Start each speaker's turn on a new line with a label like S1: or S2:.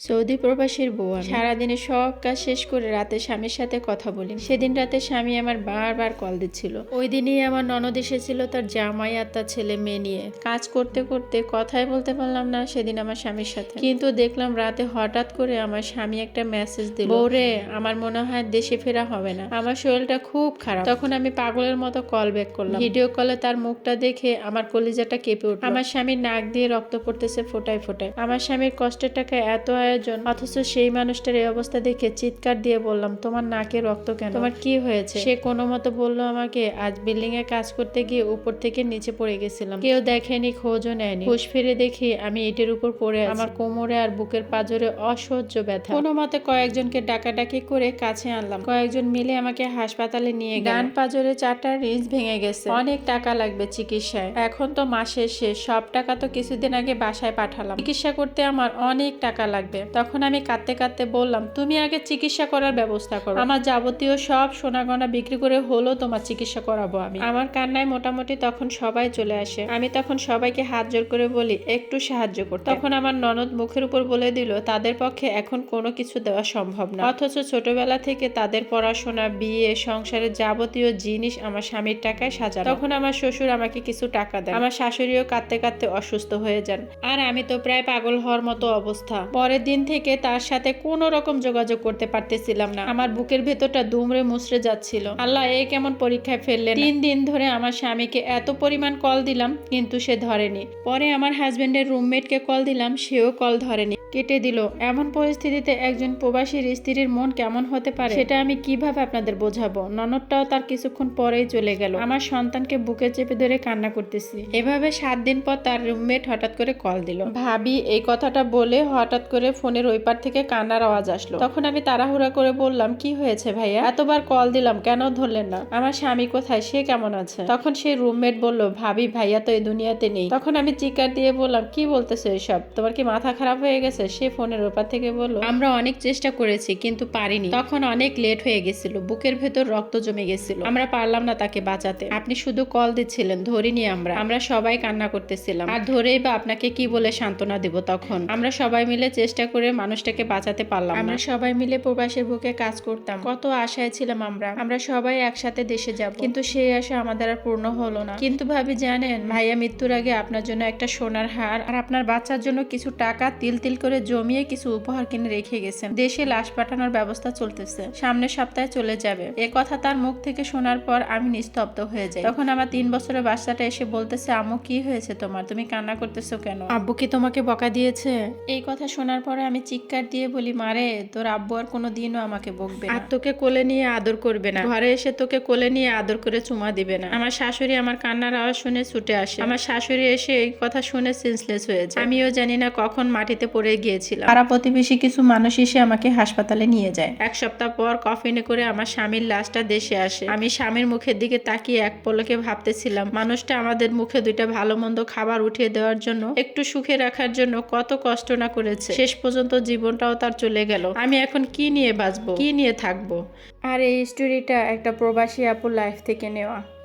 S1: Saudi প্রবাসীর বউ। সারাদিনে সব কাজ শেষ করে রাতে স্বামীর সাথে কথা বলি। সেদিন রাতে স্বামী আমার বারবার কল দিচ্ছিল। ওই দিনই আমার ননদ এসেছিল তার জামাই আর তার ছেলে মেয়ে নিয়ে। কাজ করতে করতে কথাই বলতে পারলাম না সেদিন আমার স্বামীর সাথে। কিন্তু দেখলাম রাতে হঠাৎ করে আমার স্বামী একটা মেসেজ দিল। বউরে, আমার মনে হয় দেশে ফেরা হবে না। আমার শরীরটা খুব খারাপ। তখন আমি পাগলের মতো কল ব্যাক করলাম। ভিডিও কলে তার মুখটা দেখে আমার কলিজাটা কেঁপে উঠল। আমার স্বামীর নাক দিয়ে রক্ত পড়তেছে ফোটায় ফোটায়। আমার স্বামীর কষ্টের টাকা এত আয়োজন অথচ সেই মানুষটার এই অবস্থা দেখে চিৎকার দিয়ে বললাম, তোমার নাকে রক্ত কেন? তোমার কি হয়েছে? সে কোনো মতো বলল আমাকে, আজ বিল্ডিং এ কাজ করতে গিয়ে উপর থেকে নিচে পড়ে গেছিলাম। কেউ দেখেনি, খোঁজও নেয়নি। হুশ ফিরে দেখি আমি ইটের উপর পড়ে আমার কোমরে আর বুকের পাজরে অসহ্য ব্যথা। কোনো মতে কয়েকজনকে ডাকাডাকি করে কাছে আনলাম। কয়েকজন মিলে আমাকে হাসপাতালে নিয়ে ডান পাজরে চারটা রিঞ্জ ভেঙে গেছে। অনেক টাকা লাগবে চিকিৎসায়। এখন তো মাসের শেষ। সব টাকা তো কিছুদিন আগে বাসায় পাঠালাম। চিকিৎসা করতে আমার অনেক টাকা লাগবে। তখন আমি কাঁদতে কাঁদতে বললাম, তুমি আগে চিকিৎসা করার ব্যবস্থা করো। আমার যাবতীয় সব সোনা গয়না বিক্রি করে হলো তোমার চিকিৎসা করাবো আমি। আমার কান্নায় মোটামুটি তখন সবাই চলে আসে। আমি তখন সবাইকে হাত জোর করে বলি, একটু সাহায্য করতে। তখন আমার ননদ মুখের উপর বলে দিল, তাদের পক্ষে এখন কোনো কিছু দেওয়া সম্ভব না। অথচ ছোটবেলা থেকে তাদের পড়াশোনা, বিয়ে, সংসারের যাবতীয় জিনিস আমার স্বামীর টাকায় সাজানো। তখন আমার শ্বশুর আমাকে কিছু টাকা দেয় আমার শাশুড়িও কাঁদতে কাঁদতে অসুস্থ হয়ে যান। আর আমি তো প্রায় পাগল হওয়ার মতো অবস্থা। পরের দিন থেকে তার সাথে কোনো রকম যোগাযোগ করতে পারতেছিলাম না। আমার বুকের ভেতরটা দুমড়ে মুচড়ে যাচ্ছিল। আল্লাহ এ কেমন পরীক্ষায় ফেললেন? তিন দিন ধরে আমার স্বামীকে এত পরিমাণ কল দিলাম, কিন্তু সে ধরেনি। পরে আমার হাজবেন্ডের রুমমেটকে কল দিলাম, সেও কল ধরেনি। কেটে দিল। এমন পরিস্থিতিতে একজন প্রবাসীর স্ত্রীর মন কেমন হতে পারে? সেটা আমি কীভাবে আপনাদের বোঝাবো? ননদটাও তার কিছুক্ষণ পরেই চলে গেল। আমার সন্তানকে বুকে চেপে ধরে কান্না করতেছি। এভাবে সাত দিন পর তার রুমমেট হঠাৎ করে কল দিল। ভাবি, এই কথাটা বলে হঠাৎ করে ফোনের ওই পার থেকে কান্নার আওয়াজ আসলো। তখন আমি তাড়াহুড়া করে বললাম, কি হয়েছে ভাইয়া? এতবার কল দিলাম, কেন ধরলেন না? আমার স্বামী কোথায়? সে কেমন আছে? তখন সেই রুমমেট বলল, ভাবি, ভাইয়া তো এই দুনিয়াতে নেই। তখন আমি চিকার দিয়ে বললাম, কি বলতেছো এসব? তোমার কি মাথা খারাপ হয়ে গেছে? সে ফোনের ওপার থেকে বলল আমরা অনেক চেষ্টা করেছি কিন্তু পারিনি। তখন অনেক লেট হয়ে গেছিল। বুকের ভেতর রক্ত জমে গেছিল। আমরা পারলাম না তাকে বাঁচাতে। আপনি শুধু কল দিচ্ছিলেন ধরিনি আমরা। আমরা সবাই কান্না করতেছিলাম। আর ধরেই বা আপনাকে কি বলে সান্ত্বনা দিব তখন? আমরা সবাই মিলে চেষ্টা করে মানুষটাকে বাঁচাতে পারলাম আমরা সবাই মিলে প্রবাসের বুকে কাজ করতাম। কত আশায় ছিলাম আমরা। আমরা সবাই একসাথে দেশে যাব। কিন্তু সেই আশা আমাদের আর পূর্ণ হলো না। কিন্তু ভাবি জানেন ভাইয়া মৃত্যুর আগে আপনার জন্য একটা সোনার হার আর আপনার বাচ্চার জন্য কিছু টাকা তিল তিল করে জমিয়ে কিছু উপহার কিনে রেখে গেছেন। দেশে লাশ পাঠানোর ব্যবস্থা চলতেছে। সামনের সপ্তাহে চলে যাবে। এ কথা তার মুখ থেকে শোনার পর আমি নিস্তব্ধ হয়ে যাই। তখন আমার তিন বছরের বাচ্চাটা এসে বলতেছে আম্মু কি হয়েছে তোমার? তুমি কান্না করতেছো কেন? আব্বু কি তোমাকে বকা দিয়েছে? এই কথা শোনার পরে আমি চিৎকার দিয়ে বলি মারে তোর আব্বু আর কোনো দিনও আমাকে বকবে আর তোকে কোলে নিয়ে আদর করবে না। ঘরে এসে তোকে কোলে নিয়ে আদর করে চুমা দিবে না। আমার শাশুড়ি আমার কান্নার আওয়াজ শুনে ছুটে আসে। আমার শাশুড়ি এসে এই কথা শুনে সেন্সলেস হয়ে যায়। আমিও জানি না কখন মাটিতে পড়ে গিয়েছিলাম। পাড়া প্রতিবেশী কিছু মানুষ এসে আমাকে হাসপাতালে নিয়ে যায়। এক সপ্তাহ পর কফিনে করে আমার স্বামীর লাশটা দেশে আসে। আমি স্বামীর মুখের দিকে তাকিয়ে এক পলকে ভাবতেছিলাম মানুষটা আমাদের মুখে দুইটা ভালো মন্দ খাবার উঠিয়ে দেওয়ার জন্য একটু সুখে রাখার জন্য কত কষ্ট না করেছে। শেষ পর্যন্ত জীবনটাও তার চলে গেল। আমি এখন কি নিয়ে বাঁচবো? কি নিয়ে থাকব? আর এই স্টোরিটা একটা প্রবাসী আপুর লাইফ থেকে নেওয়া।